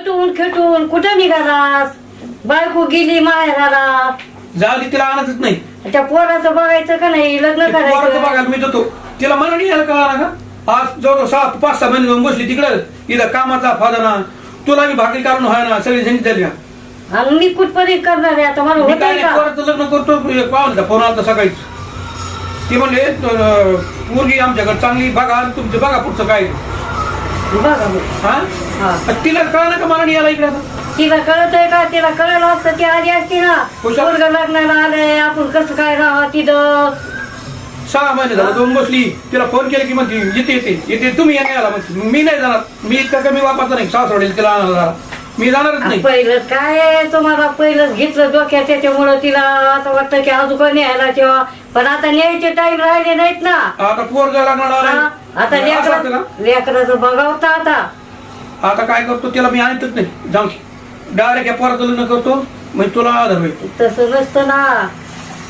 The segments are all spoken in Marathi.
नटून खेटून कुठं निघालास? बायको गेली माहेराला जाऊ दे तिला आणतच नाही. त्या पोराचं बघायचं का नाही? लग्न पोराचं करायचं? बघायला मी जातो. तिला मला नाही यायला कळा का? आज जवळ सात पाच सहा महिने जाऊन बसली तिकडं. इथं कामाचा फादना तुला मी भाकरी काढून व्हाय ना सगळी झाली ना. आणि मी कुठपर्यंत करणार आहे? आता मला मी होत काय नाही, का? पोराचं लग्न करतो. पाहून फोन आला सकाळीच ते म्हणले अं, मुलगी आमच्याकडे चांगली बघा आणि तुमचं बघा पुढचं काय हा? तिला कळलं का मला नाही यायला इकडे तिला कळत आहे का? तिला कळलं असतं ती आधी असती ना. पोरग लग्नाला आलंय. आपण कसं काय राहा तिथं? सहा महिने झाले दोन बसली. तिला फोन केला की म्हणते येते येते येते तुम्ही या यायला. म्हणते मी नाही जाणार. मी इतका कमी वापरता नाही. सास सोडेल तिला आणायला. मी जाणारच नाही. पहिलंच काय? तुम्हाला पहिलंच घेतलं डोक्यात त्याच्यामुळं तिला असं वाटतं की अजून कोणी न्यायला तेव्हा पण आता न्यायचे टाइम राहिले नाहीत ना. आता पोर जायला लागणार हा, आहे. आता असं वाटतं लेकरा का? लेकराचं बघावता आता. आता काय करतो तिला मी आणतच नाही. जाऊन डायरेक्ट या पोराचं लग्न करतो म्हणजे तुला आधार होईल तसं नसतं ना.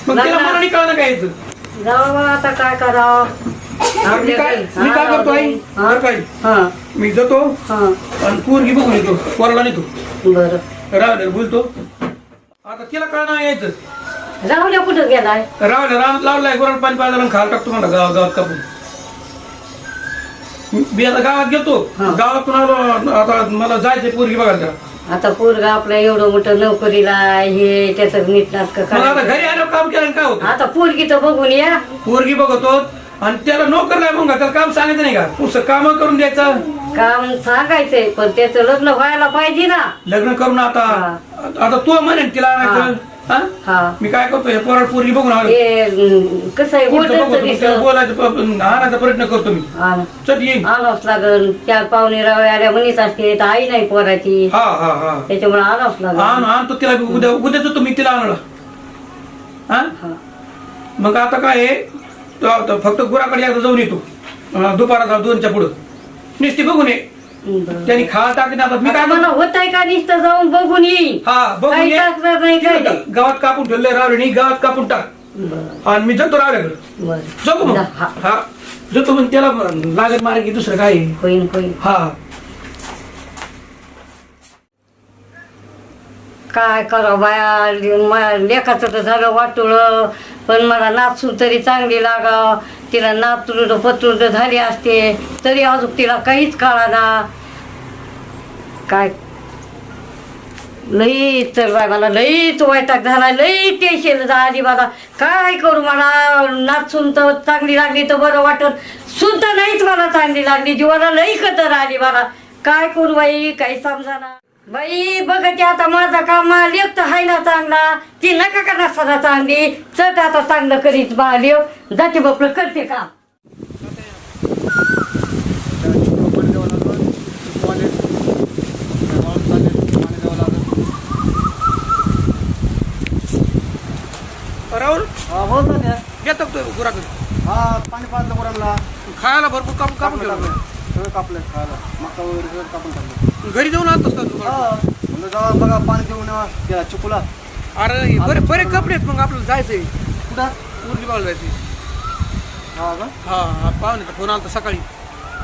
मग काय यायचं जाऊ बा आता काय करावं? मी काय मी काय करतो आई? बरं काय हा. मी जातो हा. आणि पोरगी बघून येतो. पोराला नेतो. बरं. राहणार बोलतो. आता तिला कळणार यायचं. राहुल्या कुठं गेलाय? रावले रानात लावलाय गोरण पाणी पाजायला खायला टाकतो म्हणा गावात गावात कापून. मी आता गावात गेलो हा. गावातून आलो आता मला जायचंय पोरगी बघायला. आता पोरगा आपला एवढं मोठं नोकरीला हे त्याचं नीट नाटक मग आता करायचं घरी आल्यावर काम केलं आणि काय होतं? आता पोरगी तर बघून या. पोरगी बघतो आणि त्याला नोकर नाही मग त्याला काम सांगायचं नाही का? पुस्तक काम करून द्यायचं. काम सांगायचंय पण त्याचं लग्न व्हायला पाहिजे ना. लग्न करून आता. आता तू म्हणेन तिला आणायचं. हा? हा. मी काय करतो हे पोराड पोरगी बघून आलो अं, कसं आहे पुढचं बोलत बघतो, मग त्याला बोलायचं प- आणायचा प्रयत्न करतो मी. चल ये. आणावंच लागल. चार पाहुणे रावळे आल्या म्हणीच असते तर आई नाही पोराची. हा हा हा. त्याच्यामुळे आणावंच आण लागल आणतो तिला बी. उद्या उद्याच तुम्ही तिला आणला हा? हा. मग आता काय आहे तो- तो फक्त गुराकडे एकदा जाऊन येतो. अं, दुपाराचा दोनच्या पुढं. नुसती बघून ये. त्यांनी खाल टाकले आता मी काय मला म्हणतो? होत आहे का नुसतं जाऊन बघून येईन हा बघून काही ये. टाकणार नाही काही तिथं नाही. गावात कापून ठेवले रावले गावात कापून टाक. बरं. आणि मी जातो रावल्याकडे बरं. जातो मग. हा. हा. जातो मग त्याला लागत मारे की दुसरं काय आहे? होईन होईन. हा. काय करावं बाया लेखाचं तर झालं वाटुळ. पण मला नाचून तरी चांगली लागाव. तिला नातुड पतुड झाली असते तरी अजून तिला काहीच कळाना. काय? लई तर बाय मला लईच वैताग झाला लई टेन्शन झाली मला. काय करू मला? नाचून तर चांगली लागली तर बरं वाटत सुन तर नाहीच मला चांगली लागली. जीवाला लई कतर आली मला. काय करू बाई? काही समजा ना बाई बघते आता माझा काम लेख तर हाय ना चांगला. ती नका का नसताना चांगली. चट आता चांगलं करीत बा जाते बापलं करते काम. राहुल? हा बोल ना त्या. घेतो तो? गुराकडे हा पाणी पाजलं गुरांना खायला भरपूर कापून ठेवलं. टाकलं. सगळं कापलं खायला. मका वगैरे सगळं कापून टाकलं घरी जाऊन आणतोस का तू? हा. म्हणलं जावा बघा पाणी देऊन यावं त्या चिकूला. अरे बरे बरे कपडे आहेत मग आपल्याला जायचंय. कुठं? उरली बाजूला जायची हा का? हा हा पाहुणे फोन आला सकाळी.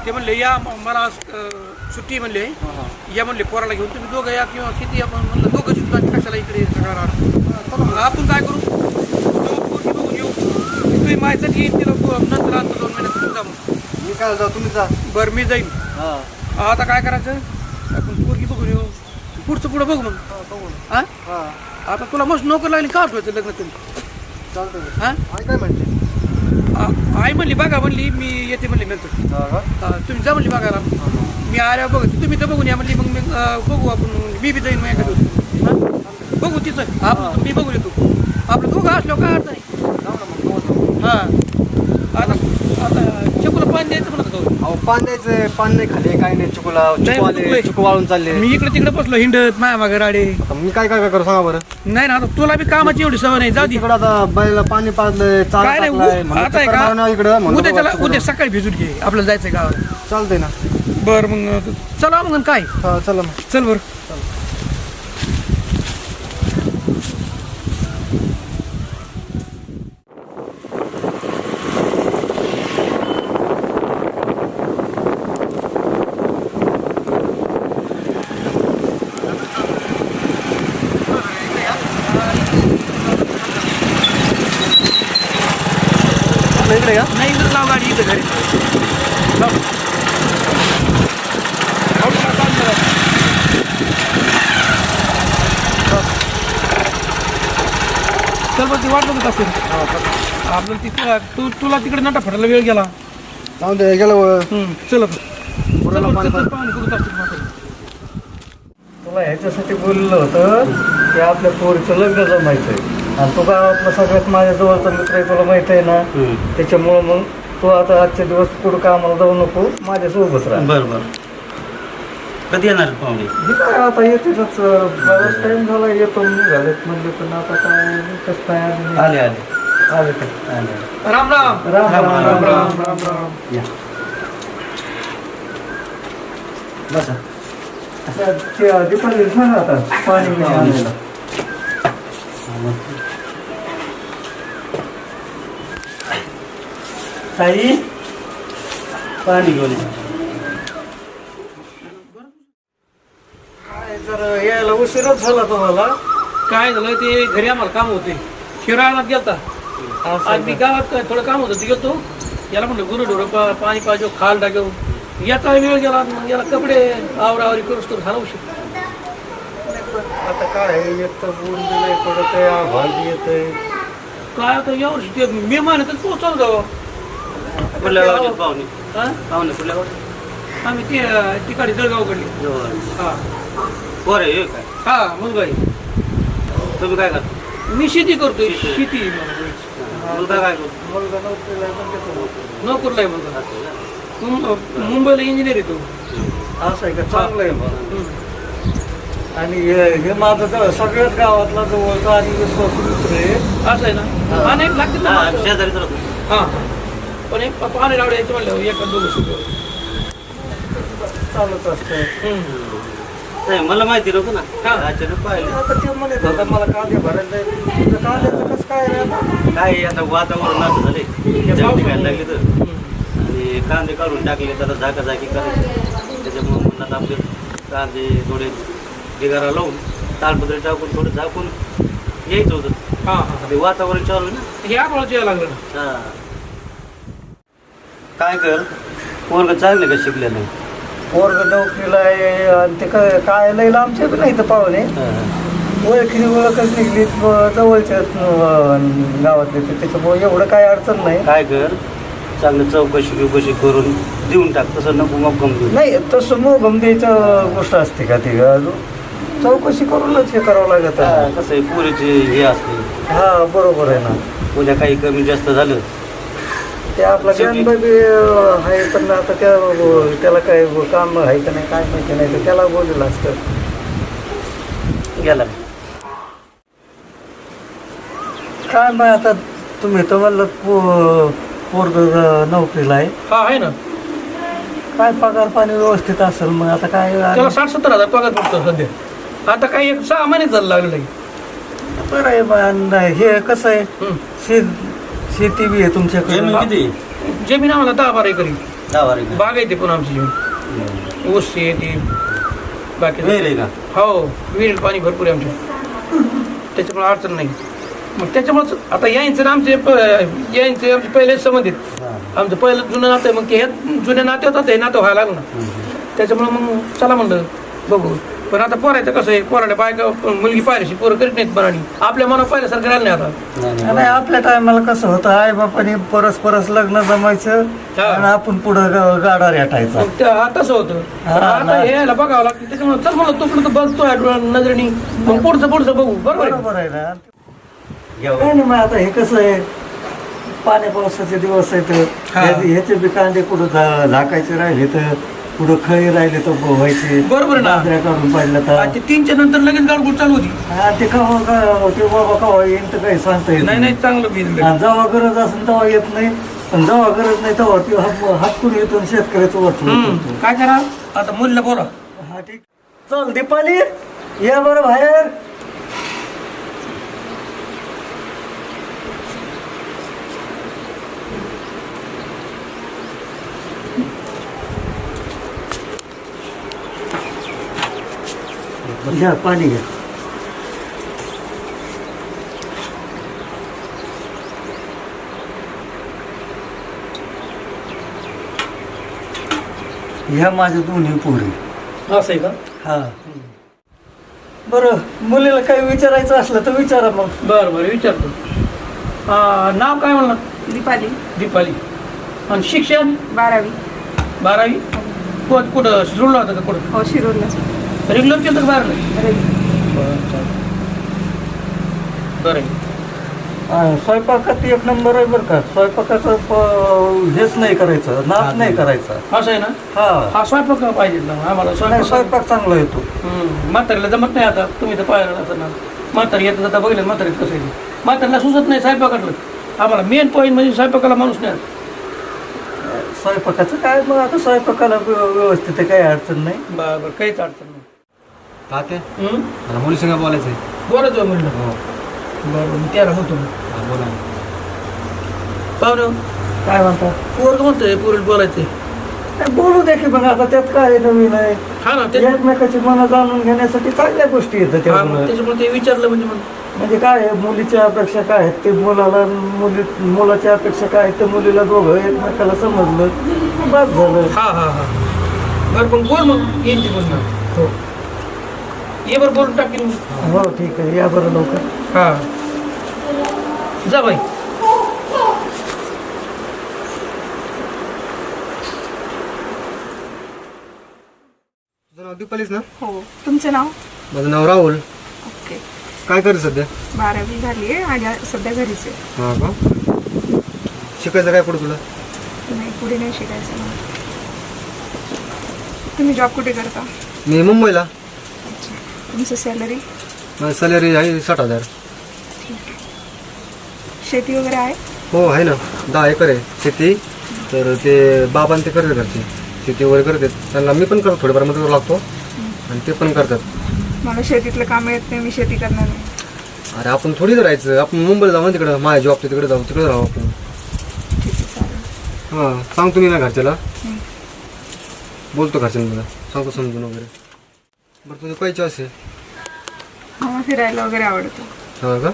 ते म्हणले या म- मला आज, अं, सुट्टी म्हणले. हा हा. या म्हणले पोराला घेऊन तुम्ही दोघं या किंवा किती आपण म्हणलं दोघं जिथं कशाला इकडे सगळा राहणार. हा, चला मग. आपण काय करू? पोरगी बघून येऊ. तुम्ही माहिती येईल तिला पो- नंतर आता दोन महिन्यात जा मग. मी काय जा तुम्ही जा. बरं मी जाईन. हा. आता काय करायचं? आपण पोरगी बघून येऊ. पुढचं पुढं बघू मग. हा, बघू. ना. हा? हा. आता तुला मस्त नोकर लागली का आठवायचं लग्न तुम्ही चालतं हा? आणि काय म्हणते? आ- आई म्हणली बघा म्हणली मी येते म्हणली नंतर हा का? हा, तुम्ही जा म्हणली बघायला. मी आल्या बघत तुम्ही तर बघून या म्हणली मग मी अं, बघू आपण मी बी जाईन मग दिवशी. हा? बघू तिचं आपण मी बघून येतो. आपलं दोघं असल्यावर काय अर्थ नाही जाऊ ना मग बघू. हा. आता आता चकुला पाणी द्यायचं म्हणत होतो. अहो पान द्यायचं पान नाही खाली काय नाही चिकूला चिकू आले. चिकू वाळून चालले. मी इकडे तिकडे बसलो हिंडत माया मागे राडे. आता मी काय काय करू सांगा बरं? नाही ना आता तुला बी कामाची एवढी सवय नाही जाऊ दे. तिकडं आता बैला पाणी पाजलंय चारा काय नाही टाकलाय उ- म्हणलं आता आहे चक्कर मारून इकडं का म्हणलं उद्या त्याला चिकू उद्या सकाळी भिजून घे आपल्याला जायचंय गावाला. चालतंय ना. बरं मग चला मग काय? हा चला मग. चल बर नाही इकडे लाव गाडी इथं घरी लाव. लाव, लाव, लाव, लाव. ती वाट बघत असेल आपलं तिथं तू तुला तिकडे नटा फटायला वेळ गेला. जाऊन दे गेलं. हम्म, चल आता. कुठं. तुला ह्याच्यासाठी बोललं होतं की आपल्या पोरीचं लग्न जमायचं आहे आणि तो गावातला सगळ्यात माझ्या जवळचा मित्र आहे तुला माहीत आहे ना? त्याच्यामुळं मग तू आता आजचे दिवस पुढं कामाला जाऊ नको माझ्यासोबत राहा. बर बर. कधी येणार पाहुणे? हे काय आता येतेच बराच टाइम झाला येतो मी झालेत म्हणजे पण आता काय कसं काय आले आले आले. आले का आले राम राम. राम राम राम राम राम राम. या. बसा. दीपाली सांगा आता पाणी बिणी आणायला. ताई पाणी घेऊन ये. काय जर यायला उशीरच झाला तुम्हाला? काय झालं ते घरी आम्हाला काम होते. शिराळात गेलता. असं आज मी का? गावात काय थोडं काम होतं ते. गेलतो याला म्हणलं गुरु ढोरं पा पाणी पाजो खाल टाकव याचा वेळ गेला मग याला कपडे आवरावरी करूच तर झाला उशीर आता काय आहे, एक तर ऊन दिलंय पडत आहे आभाळ बी येतंय. काय आता यावर्षी ते मे महिन्यातच पोहोचवलं जावं. कुठल्या पाहुणे? हा? पाहुणे कुठल्या आम्ही ते तिकडे जळगावकडली. जवळ. हा. बरं आहे काय हा मुलगा आहे. तुम्ही काय करता? मी शेती करतोय शेती. शेती मुलगा काय करतो? मुलगा नोकरीला आहे पण त्याचं नोकरी. नोकरला आहे मुलगा. असं? मुंब- मुंबईला इंजिनियर येतो असं आहे का? चांगलं आहे मग. आणि हे हे माझं तर सगळ्याच गावातला जवळचा आणि विश्वास मित्र आहे. असं आहे ना? हा. नाही लागतील ना हा, माणसं. शेजारीच राहतो हा. पण एक पाणी लावडे यायचं म्हणलं एका दोघं सुद्धा चालत असतं. नाही मला माहिती नव्हतं ना. अचानक पाहिलं. आता ते म्हणत होता मला कांदे भरायला जायचं. तुझं कांद्याचं कसं काय रे आता? काय आता वातावरण असं पाऊस जास्त घ्यायला लागले तर. आणि कांदे काढून टाकले त्याला झाकाझाकी करायची. त्याच्यामुळे म्हणलं आपले कांदे थोडे ढिगारा लावून तालपत्री टाकून थोडं झाकून यायचं होतं. हा हा. ते वातावरण चालू आहे ना. हे आपल्याला यायला लागलं ना. हा. काय कर? पोरग चांगलं का शिकले नाही पोरग नोकरीला आहे आणि ते काय काय लांबचे बी नाही तर पाहुणे ओळखी ओळखच निघली जवळच्या गावातले ते त्याच्यामुळे एवढं काय अडचण नाही. काय कर चांगलं चौकशी बिकशी करून देऊन टाक तसं नको मग नाही तसं मोगम द्यायचं गोष्ट असते का ती? चौकशी करूनच हे करावं लागत कसं आहे पुरीचे हे असते. हा बरोबर आहे ना. उद्या काही कमी जास्त झालं ते आपला शेवटी- ज्ञानबाबी आहे पण आता त्या त्याला काय काम आहे का नाही काय माहिती नाही तर त्याला बोललेलं असतं. गेला. काय मग आता तुम्ही तर म्हणलं पो पोरग नोकरीला आहे. हा आहे ना. काय पगार पाणी व्यवस्थित असेल मग आता काय त्याला साठ सत्तर हजार पगार पडतो सध्या. आता काही एक सहा महिने झालं लागलं. बरं आहे आणि हे कसं आहे? हम्म. शेती बी आहे तुमच्याकडे. जमीन किती? जमीन आम्हाला दहा बारा एकरी दहा बारा एकर. बाग आहे ते पण आमची जमीन. ऊस आहे ती. बाकी विहीर आहे का? हो विहिरीत पाणी भरपूर आहे आमच्या. त्याच्यामुळे अडचण नाही. मग त्याच्यामुळे आता यायचं ना आमचे प- यायचे आमचे पहिले संबंधित. हा. आमचं पहिलं जुनं नातं आहे मग ते ह्या जुन्या नात्यात होतं हे नातं व्हायला लागलं. ना. त्याच्यामुळे मग चला म्हणलं बघू. पण आता पोरायचं कसं आहे पोराला बायका मुलगी पाहिल्याशी पोरं करीत नाहीत मनाने आपल्या मनात पाहिल्यासारखं राहिलं नाही आता नाही, आपल्या टायमाला कसं होतं आई बापाने परस परस लग्न जमायचं हा. आणि आपण पुढं गा- गाडा रेटायचा मग त्या हा तसं होतं हा, आता. हे यायला बघावं लागतं त्याच्यामुळे चल म्हणलं तोपर्यंत बघतोय डोळ्या नजरेनी मग पुढचं पुढचं बघू बरोबर आहे? बरोबर आहे ना. काय नाही मग आता हे कसं आहे पाण्या पावसाचे दिवस आहेत हा. ह्याचे ह्याचे बी कांदे कुठं झा- झाकायचे राहिले तर कुठं खळी राहिले तर व्हायचे बरोबर ना. काढून पाडलं तर. ते तीनच्या नंतर लगेच गाडगुड चालू होती. हा, ते का ते बाबा कवा येईन तर काही सांगता येत नाही नाही चांगलं बिल जेव्हा गरज असेल तेव्हा येत नाही. पण जेव्हा गरज नाही तेव्हा ते हात- हातकून येतो आणि शेतकऱ्याचं वाटलं हम्म. काय करा? आता मुलीला बोला. हा ठीक. चल दीपाली. या बरं बाहेर. घ्या पाणी घ्या. ह्या माझ्या दोन्ही पोरी. असं आहे का? हा. बरं मुलीला काही विचारायचं असलं तर विचारा मग. बरं बरं विचारतो. नाव काय म्हणलं? दीपाली. दीपाली. आणि शिक्षण? बारावी. बारावी? कुठं शिरोडला होतं का कुठं? हो शिरूरला. रेग्युलर केलं का बाहेर बरं. चालेल बरं स्वयंपाकात एक नंबर आहे बरं का. स्वयंपाकाचं प- हेच नाही करायचं नाच नाही करायचा. असं आहे ना? हा. हा स्वयंपाक पाहिजे ना. आम्हाला नाही स्वयंपाक स्वयंपाक चांगला येतो. हम्म. म्हातारीला जमत नाही आता. तुम्ही तर पाहिलं असं ना. म्हातारी येतं जाता बघितलं म्हातारीत कसं आहे. ते. म्हातारीला सुचत नाही स्वयंपाकातलं. आम्हाला मेन पॉईंट म्हणजे स्वयंपाकाला माणूस नाही. स्वयंपाकाचं काय? मग आता स्वयंपाकाला व्य- व्यवस्थित आहे, काही अडचण नाही. बरं बरं काहीच अडचण नाही. तात्या हम्म? मला मुली संग बोलायचं आहे बोलायचं म्हणलं. हो. बरं मी त्याला म्हणतो मी. हा, बोला. पाहुणे काय म्हणता? पोरग म्हणतोय पोरीला बोलायचंय. काय बोलू दे की मग आता त्यात काय नवीन आहे? हा ना ते एकमेकाची मनं जाणून घेण्यासाठी चांगल्या गोष्टी येतात हा, मग त्यामुळे त्याच्यामुळे ते विचारलं म्हणजे मग. म्हणजे काय आहे मुलीच्या अपेक्षा काय आहेत? ते मुलाला मुली मुलाच्या अपेक्षा काय आहेत? ते मुलीला दोघं एकमेकाला समजलं बस झालं. हा हा हा. बरं पण बोल मग येईन ती बोल हो. ये बरं बोलून टाकीन हो ठीक आहे. या बरं लवकर. हा. जा बाई. तुझं नाव दीपालीच ना? हो. तुमचं नाव? माझं नाव राहुल. ओके. काय करत सध्या? बारावी झाली आहे आणि सध्या घरीच आहे. हा का? शिकायचं काय पुढे तुला? नाही पुढे नाही शिकायचं मला. तुम्ही जॉब कुठे करता? मी मुंबईला. तुमचं सॅलरी माझी सॅलरी आहे साठ हजार. शेती वगैरे आहे? हो आहे ना. दहा एकर आहे शेती. तर ते बाबांनी ते करतात घरचे. शेती वगैरे करतात. त्यांना मी पण करतो थोडीफार मदत लागतो. आणि ते पण करतात. मला शेतीतलं काम येत नाही मी शेती करणार नाही. अरे आपण थोडी राहायचं. आपण मुंबईला जाऊ ना तिकडं. माझ्या जॉब तिकडे जाऊ तिकडे राहू आपण. ठीक आहे चालेल. हां सांगतो मी ना घरच्याला. बोलतो घरच्यांना. सांगतो समजून वगैरे. बरं तुझं काय चॉईस आहे? मला फिरायला वगैरे आवडतं. हा का?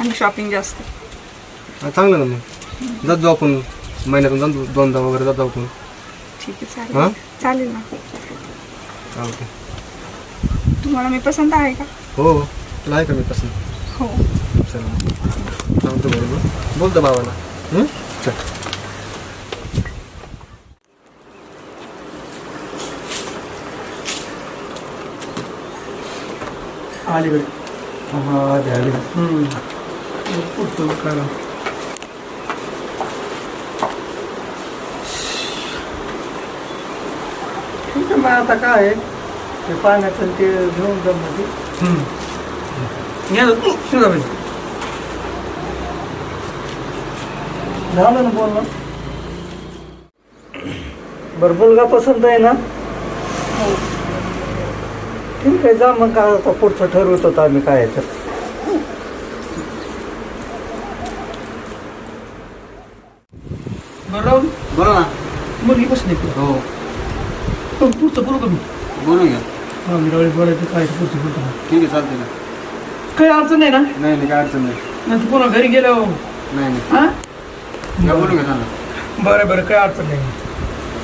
आणि शॉपिंग जास्त. हा, चांगलं ना मग. जात जाऊ आपण. महिन्यातून जाऊ दोनदा वगैरे जात जाऊ आपण. ठीक आहे हां? चालेल चालेल ना चालते तुम्हाला मी पसंत आहे का? हो तुला आहे का मी पसंत? हो. चल. सांगतो बरोबर. बोलतो बाबाला. हं? चल. अलीकडे हा. पुढचं करा ठीक आहे मग आता काय आहे ते पाण्याचं ते घेऊन जा मध्ये हम्म. या शिरा बाई झालं ना बोलणं बरं मुलगा पसंत आहे ना ठीक आहे जा मग काय आता पुढचं ठरवतो तर आम्ही काय याच्यात बरं राहुल बोला ना. मुलगी बसली का? हो. पण पुढचं बोलू का मी? घ्या हा बोलायचं काय ते पुढचं बोलतो. ठीक आहे चालते ना. काही अडचण नाही ना? नाही नाही काय अडचण नाही. नाही तू पुन्हा घरी गेल्यावर. नाही नाही. हा? या बोलून घ्या ना बरं बरं काही अडचण नाही.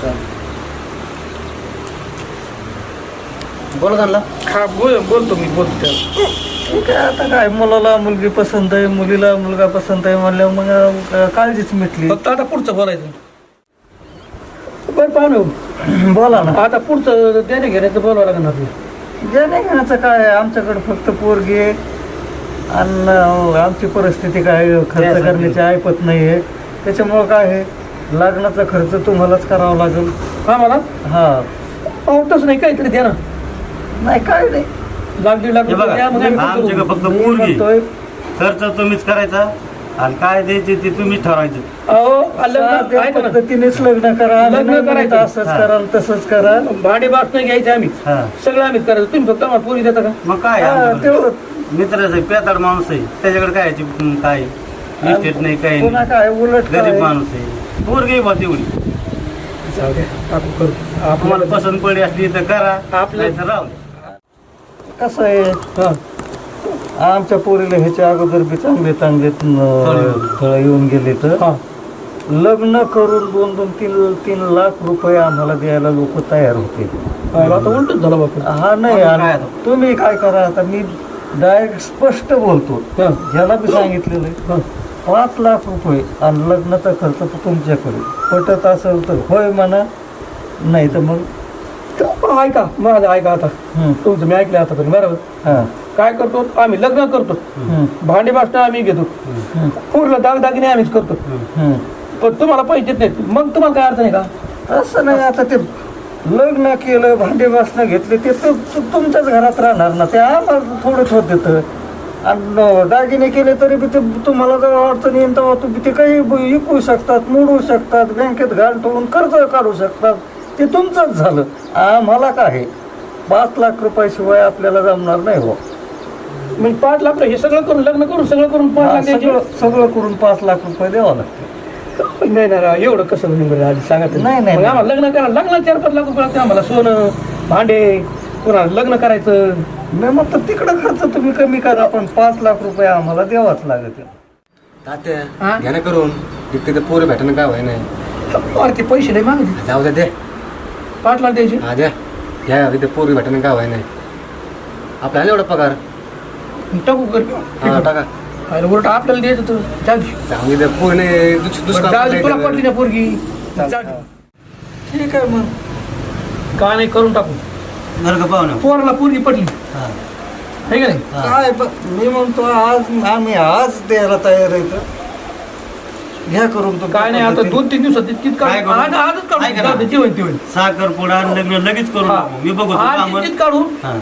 चालेल बोला त्यांना. हा बोल बोलतो मी बोलतो त्याला. ठीक आहे आता काय? मुलाला मुलगी पसंत आहे मुलीला मुलगा पसंत आहे म्हणल्यावर मग अं, काळजीच मिटली. फक्त आता पुढचं बोलायचं. बरं पाहू बोला ना. आता पुढचं देणे घेण्याचं बोलावं लागणार आपल्याला. जे नाही घेण्याचं काय आहे, आमच्याकडे फक्त पोरगी आहे. आणि अं, आमची परिस्थिती काय? खर्च करण्याची ऐपत नाही आहे त्याच्यामुळं काय आहे? लग्नाचा खर्च तुम्हालाच करावा लागेल. हा मला? हा. पावतच नाही काहीतरी द्या ना. नाही काय नाही. लाख दीड लाख हे रुपये द्या, मग बघा आम्ही आमच्याकडे करतो. फक्त खर्च तुम्हीच करायचा आणि काय द्यायचे ते तुम्हीच ठरवायचं. अहो लग्न ना. पद्धतीनेच लग्न करा लग्न करायचं. असंच करा आणि तसंच करा भाडे बास नाही घ्यायचे आम्ही. हा. सगळं आम्हीच करायचं. तुम्ही फक्त आम्हाला पोरी देता का? मग काय हा? तेवढं. आहे, पेताड माणूस आहे. त्याच्याकडे काय याची, हं, काय? इस्टेट नाही काय पुन्हा नाही. काय? उलट गरीब काय? माणूस आहे. पोरगी बा तेवढी. जाऊ द्या, आपण करू. तुम्हाला आपल्याला पसंत पडली असली तर करा आपलं- नाही तर राहू. कसं आहे? हा. आमच्या पोरीला ह्याच्या अगोदर बी चांगले चांगले फळं. येऊन. गेले तर. लग्न करून दोन दोन तीन तीन लाख रुपये आम्हाला द्यायला लोक तयार होते. आता उलटच झालं बापू हा नाही तुम्ही काय करा आता मी डायरेक्ट स्पष्ट बोलतो. ज्याला मी सांगितलेलं आहे. पाच लाख रुपये आणि लग्नाचा खर्च तुमच्याकडे. पटत असेल तर होय म्हणा नाही तर मग पण ऐका माझं ऐका आता. तुमचं मी ऐकलं आता पण बरोबर? काय करतो? आम्ही लग्न करतो. भांडे बासणं आम्ही घेतो. पूर्ण दागदागिने आम्हीच करतो. पण तुम्हाला पैसे देत नाहीत. मग तुम्हाला काय अर्थ नाही का? असं नाही आता ते लग्न केलं भांडे वासनं घेतले ते तर तुमच्याच घरात राहणार ना. ते आम्हाला थोडंच होत देतं. आणि दागिने केले तरी बी ते तुम्हाला जर अडचण येईल तेव्हा तुम्ही ते काही विकू शकतात मोडू शकतात बँकेत घाल ठेवून कर्ज काढू शकतात. ते तुमचंच झालं. आम्हाला काय आहे? पाच लाख रुपयाशिवाय आपल्याला जमणार नाही हो. म्हणजे पाच लाख हे सगळं करून लग्न करून सगळं करून पाच लाख द्यायचे. सगळं सगळं करून पाच लाख रुपये द्यावं लागते नाही नाही राव, एवढं कसं बरं आधी सांगा तरी. नाही, नाही, मग. आम्हाला लग्न करा लग्न चार पाच लाख रुपये लागते आम्हाला. सोनं भांडे पुन्हा लग्न करायचं. नाही मग तर तिकडं खर्च तुम्ही कमी करा पण पाच लाख रुपये आम्हाला द्यावाच लागत हा? तात्या घ्या ना करून. तिथे ते पोरं भेटणं काय व्हाय नाही अरे ते पैसे नाही मागितले जाऊ द्या दे. पाच लाख द्यायचे. हा द्या. घ्या तिथे पोरं भेटणं काय व्हाय नाही. आपल्याला एवढा पगार? टाकू कर. हा टाका. अरे उलट आपल्याला द्यायचं तर जाऊ दे. जाऊ दे पोरणे बरं, जाऊ दे, तुला पटली ना पोरगी. जाऊ दे. ठीक आहे मग. का नाही करून टाकू. बरं का पाहुणं पोराला पोरगी पटली का नाही? काय ब- मी म्हणतो आज आम्ही आज द्यायला तयार आहे तर. घ्या करून काय नाही आता. दोन तीन दिवसात तितकीच काय काढू करू? आज आजच काढू जे होईल ते होईल साखर पुडा लग्न लगेच करून हा. टाकू. मी बघतो आज कामं. तितकीच काढून हा.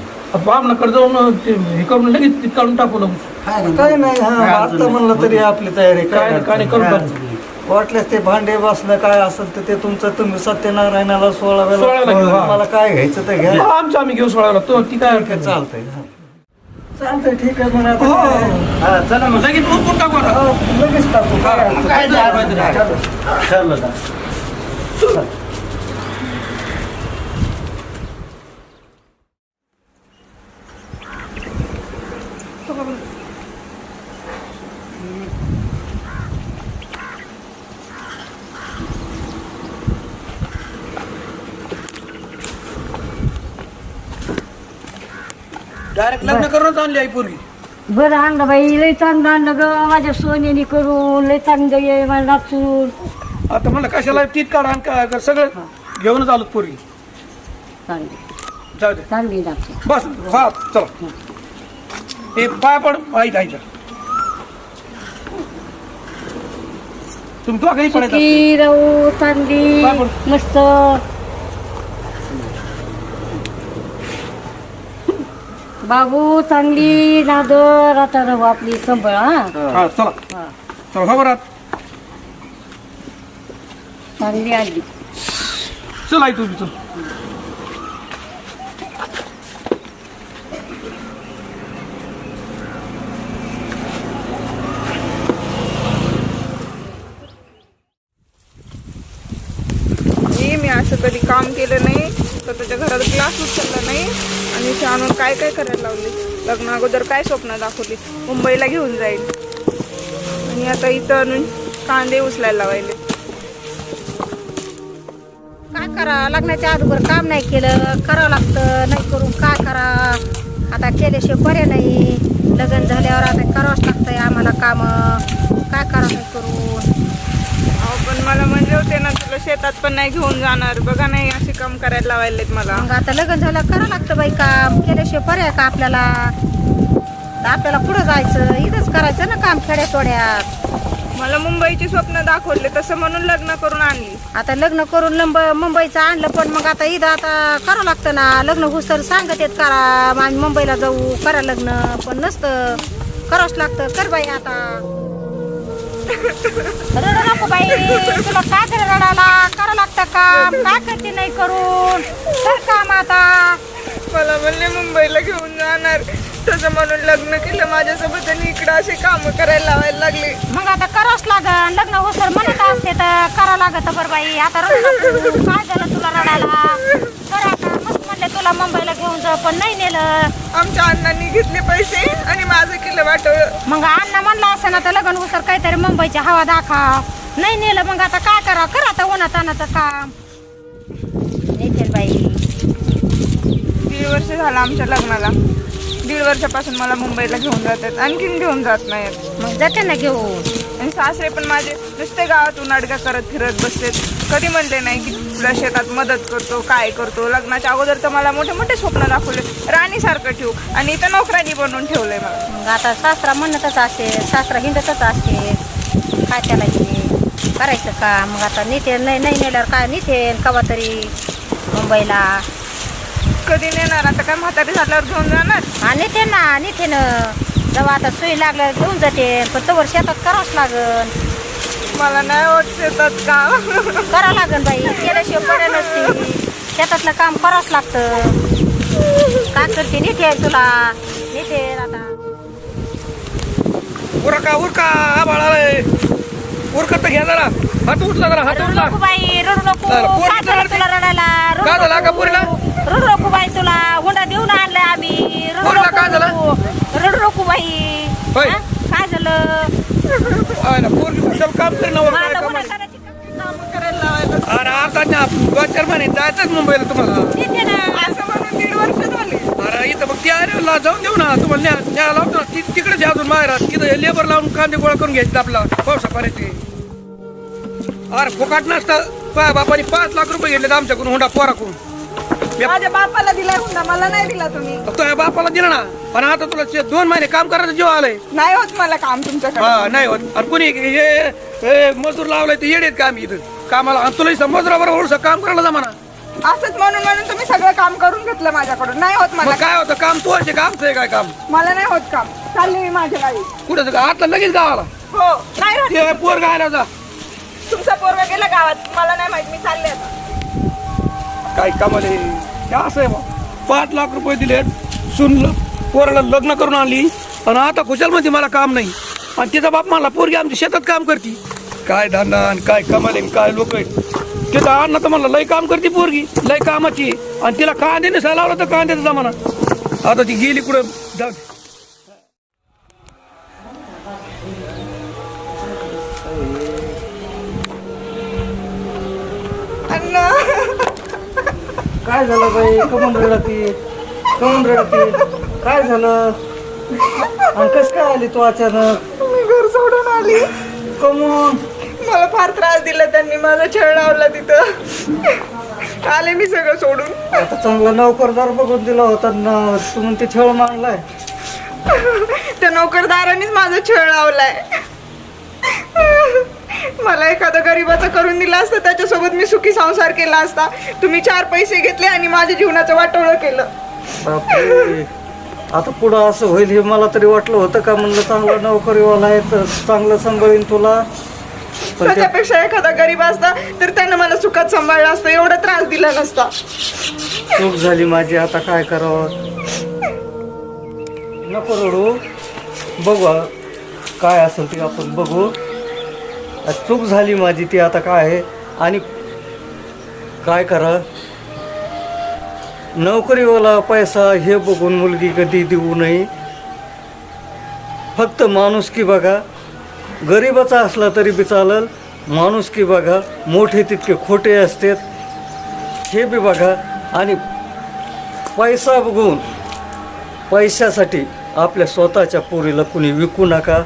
जाऊन ते हे करून लगेच तित काढून टाकू नको काय नाही हा काय अडचण आता म्हणलं तरी आपली तयारी काय काय नाही, करून काय टाकू. अडचण नाही. वाटल्यास ते भांडे बसणं काय असेल तर ते तुमचं तुम्ही सत्यनारायणाला सोळाव्याला सोळाव्याला घेऊ, हा. मला काय घ्यायचं तर घ्या आमचं आम्ही घेऊ सोडायला तो ती काय अडचण नाही. चालतंय हा. चालतंय ठीक आहे मग आता. हो, काय? चला मग. लगेच उरकून टाकू आता. हो, लगेच टाकू. काय अडचण काय नाही. झालं? माहिती ठरलं डायरेक्ट लग्न करूनच आणली आई पोरगी. बरं आणलं बाई लय चांगलं आणलं ग. माझ्या सोन्यानी करून लय चांगलं ये मला नाचून. आता मला कशाला तीत काढ आण काय कर सगळं घेऊनच आलो पोरगी. चांगली. जाऊ दे. चांगली नाचून. बस हा चला. हे. पाय पड आई जायच्या तुम्ही तो काही पडायचं सुखी राहू चांगली? मस्त. बाबू चांगली नादर आता राहू आपली संभळ हा. हा चला. हा. चला खबर आहात चांगली आली. चल आई चल मी मी असं कधी काम केलं नाही. तर त्याच्या घरात ग्लास उचलला नाही. आणि इथे काय काय करायला लावली? लग्न अगोदर काय स्वप्न दाखवली? मुंबईला घेऊन जाईल. आणि आता इथं आणून कांदे उचलायला लावायले. काय करा? लग्नाच्या अगोदर काम नाही केलं. करावं लागतं. नाही करून काय करा? आता केल्याशिवाय बरे नाही. लग्न झाल्यावर आता करावंच लागतंय आम्हाला काम. काय करा नाही करून? पण मला म्हणले होते ना तुला शेतात पण नाही घेऊन जाणार. बघा नाही असे काम करायला लावायलेत मला. मग आता लग्न झालं करावं लागतं बाई काम. केल्याशिवाय पर्याय का आपल्याला? तर आपल्याला पुढं जायचं इथंच करायचं ना काम खेड्यातोड्यात. मला मुंबईची स्वप्न दाखवले तसं म्हणून लग्न करून आणली. आता लग्न करून लंब मुंबईचं आणलं पण मग आता इथं आता करावं लागतं ना. लग्न घुसर सांगत येत करा आम्ही मुंबईला जाऊ करा लग्न. पण नसतं करावंच लागतं. कर बाई आता. रडू नको बाई तुला काय तरी रडायला? करावं लागतं काम. काय करते नाही करून? कर काम आता. मला म्हणले मुंबईला घेऊन जाणार. तसं म्हणून लग्न केलं माझ्यासोबत आणि इकडं असे काम करायला लावायला लागले. मग आता करावंच लागन. लग्न घुसर म्हणत असते तर करावं लागत बरं बाई. आता रडू नको. काय झालं तुला रडायला? कर आता. मस्त म्हणले तुला मुंबईला घेऊन जा पण नाही नेलं. आमच्या अण्णांनी घेतले पैसे आणि माझं केलं वाटवलं मग अण्णा म्हणला असं ना तर लग्न उसर काहीतरी मुंबईची हवा दाखव. नाही नेलं मग आता काय करा? कर आता उन्हात तानाचं काम. बाई. दीड वर्ष झालं आमच्या लग्नाला. दीड वर्षापासून मला मुंबईला घेऊन जातात. आणखीन घेऊन जात नाहीत. मग जाते ना घेऊन. आणि सासरे पण माझे नुसते गावातून अडगा करत फिरत बसलेत. कधी म्हणले नाही की तुला शेतात मदत करतो काय करतो. लग्नाच्या अगोदर तर मला मोठे मोठे स्वप्न दाखवले. राणीसारखं ठेवू. आणि इथं नोकरानी बनवून ठेवलंय मला. मग आता सासरा म्हणतच असते सासरा हिंडतच असते काय त्याला हे करायचं का? मग आता नेते नाही नाही नेल्यावर काय नेते? कवा तरी मुंबईला. कधी नेणार? आता काय म्हातारी झाल्यावर घेऊन जाणार? हा नेते ना नेते ना जेव्हा आता सुई लागल्यावर घेऊन जाते. पण तवर शेतात करावंच लागन. मला नाही होत शेतात काम करावं लागन बाई केल्याशिवाय पर्याय नसते. शेतातलं काम करावंच लागतं. काय करते नेते तुला? नेते आता. उरका उरका उरकत तर घ्या जरा. हात उठला जरा हात रडू उठला नको बाई रडू नको. काय झालं रडते. तुला रडायला? रडू झालं? नको. का पोरीला? रडू नको बाई तुला हुंडा देऊन आणलाय आम्ही रडू पोरीला नको. काय झालं? रडू नको बाई होय. हा? काय झालं आहे ना पोरगी कुशल काम करेन ना मग वर आता काय हुंडा कामाला. करायची का? काम करायला लावायचं अरे आता ना दोन चार महिने जायचंच मुंबईला तुम्हाला. असं म्हणून दीड वर्ष झाली. अरे इथं मग त्या जाऊन देऊ ना. तुम्हाला न्या न्या लावतो ना. ति- तिकडे जा अजून माहेरात. तिथं लेबर लावून कांदे गोळा करून घ्यायचे आपला पावसा पाण्याचे. अरे फुकाट नसतं. पा बापाने पाच लाख रुपये घेतले आमच्याकडून हुंडा पोराकडून. माझ्या बापाला दिलाय हुंडा मला नाही दिला तुम्ही. तो या बापाला दिला ना. पण आता तुला दोन महिने काम करायचं जीव आलंय. नाही होत मला काम तुमच्याकडे. हा नाही होत. आणि कुणी हे हे मजूर लावलाय ते येडेत काम इथं? कामाला आणि तुला मजुरावर ओळख काम करायला जमाना. असंच म्हणून म्हणून तुम्ही सगळं काम करून घेतलं माझ्याकडून. नाही होत मला मग काय होतं? काम तू आहे का? आमचं आहे काय काम? मला नाही होत काम. चालली मी माझ्या गावी. कुठं आता लगेच गावाला? हो नाही होत ते पोर गायला जा. तुमचा पोरगा गेला गावात. मला नाही माहीत मी चालले आता. काय कामाले हे असं आहे बा. पाच लाख रुपये दिले सुन पोराला लग्न करून आणली. आणि आता खुशालमध्ये मला काम नाही. आणि तिचा बाप मला पोरगी आमच्या शेतात काम करते. काय धंदा आणि काय कमाले आणि काय लोक आहेत. तिथं अण्णा तर मला लय काम करते पोरगी लय कामाची. आणि तिला कांदे नसायला लावलं तर कांद्याचा जमाना. आता ती गेली कुठं जाऊ दे. अण्णा. काय झालं बाई? कमून रडती? कमून रडती काय झालं? आणि कस काय आली तू अचानक? मी घर सोडून आली. कमून? मला फार त्रास दिला त्यांनी माझा छळ लावला तिथं. आले मी सगळं सोडून. आता चांगला नोकरदार बघून दिला होता ना तू म्हणते छळ मांडलाय त्या नोकरदारानेच माझा छळ लावलाय. मला एखादा गरीबाचा करून दिला असता त्याच्यासोबत मी सुखी संसार केला असता. तुम्ही चार पैसे घेतले आणि माझ्या जीवनाचं वाटोळं केलं. बापरे. आता पुढं असं होईल हे मला तरी वाटलं होतं का म्हणलं चांगला नोकरीवाला आहे तर चांगलं सांभाळीन तुला. पण ते त्याच्यापेक्षा एखादा गरीब असता तर त्यानं मला सुखात सांभाळलं असतं एवढा त्रास दिला नसता. चूक झाली माझी आता काय करावं? नको रडू. बघू आ, काय असेल ते आपण बघू. आ, चूक झाली माझी ती आता काय आहे? आणि काय करा नोकरीवाला पैसा हे बघून मुलगी कधी देऊ नये. फक्त माणूस की बघा गरिबाचा असला तरी बी चालल माणुसकी बघा मोठे तितके खोटे असतात हे बी बघा. आणि पैसा बघून पैशासाठी आपल्या स्वतःच्या पोरीला कुणी विकू नका.